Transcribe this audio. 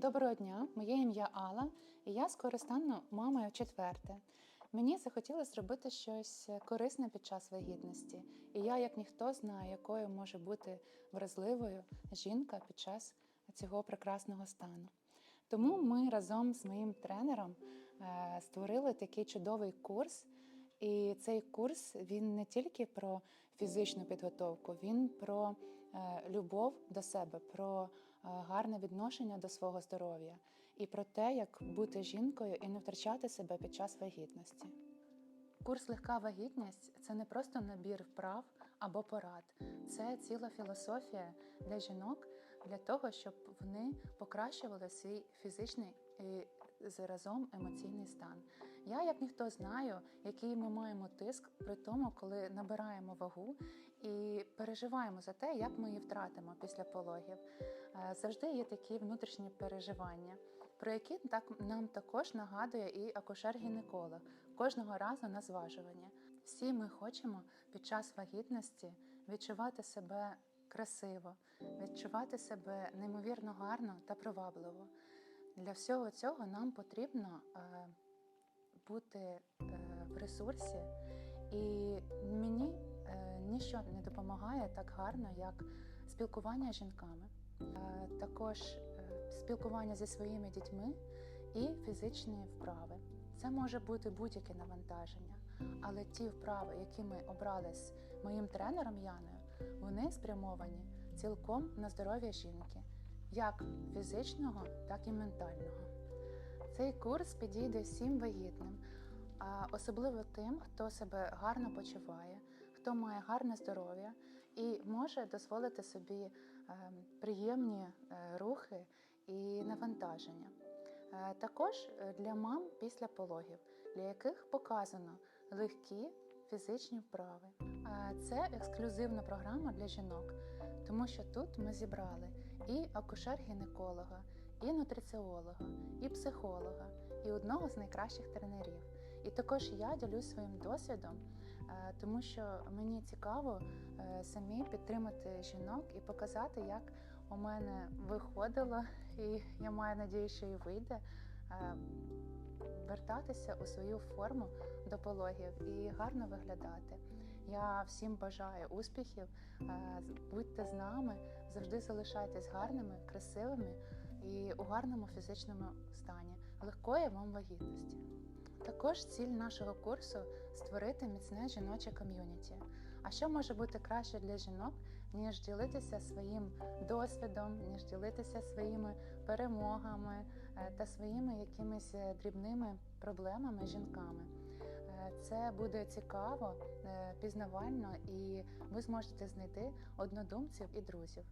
Доброго дня, моє ім'я Алла, і я скоро стану мамою четверте. Мені захотілося зробити щось корисне під час вагітності, і я, як ніхто, знаю, якою може бути вразливою жінка під час цього прекрасного стану. Тому ми разом з моїм тренером е, створили такий чудовий курс. І цей курс він не тільки про фізичну підготовку, він про е, любов до себе, про гарне відношення до свого здоров'я і про те, як бути жінкою і не втрачати себе під час вагітності. Курс легка вагітність це не просто набір вправ або порад, це ціла філософія для жінок для того, щоб вони покращували свій фізичний і заразом емоційний стан. Я, як ніхто, знаю, який ми маємо тиск при тому, коли набираємо вагу і переживаємо за те, як ми її втратимо після пологів. Е, Завжди є такі внутрішні переживання, про які так нам також нагадує і акушер-гінеколог кожного разу на зважування. Всі ми хочемо під час вагітності відчувати себе красиво, відчувати себе неймовірно гарно та привабливо. Для всього цього нам потрібно е, бути е, в ресурсі, і мені ніщо не допомагає так гарно, як спілкування з жінками, е, також е, спілкування зі своїми дітьми і фізичні вправи. Це може бути будь-яке навантаження, але ті вправи, які ми обрали з моїм тренером Яною, вони спрямовані цілком на здоров'я жінки, як фізичного, так і ментального. Цей курс підійде всім вагітним, особливо тим, хто себе гарно почуває, хто має гарне здоров'я і може дозволити собі е, приємні е, рухи і навантаження. Е, Також для мам після пологів, для яких показано легкі фізичні вправи. Це ексклюзивна програма для жінок, тому що тут ми зібрали і акушер-гінеколога, і нутриціолога, і психолога, і одного з найкращих тренерів. І також я ділюсь своїм досвідом, тому що мені цікаво е, самі підтримати жінок і показати, як у мене виходило, і я маю надію, що і вийде. е, Вертатися у свою форму до пологів і гарно виглядати. Я всім бажаю успіхів, е, будьте з нами, завжди залишайтесь гарними, красивими і у гарному фізичному стані, легкої вам вагітності. Також ціль нашого курсу створити міцне жіноче ком'юніті. А що може бути краще для жінок, ніж ділитися своїм досвідом, ніж ділитися своїми перемогами е, та своїми якимись е, дрібними проблемами жінками. Е, Це буде цікаво, пізнавально, і ви зможете знайти однодумців і друзів.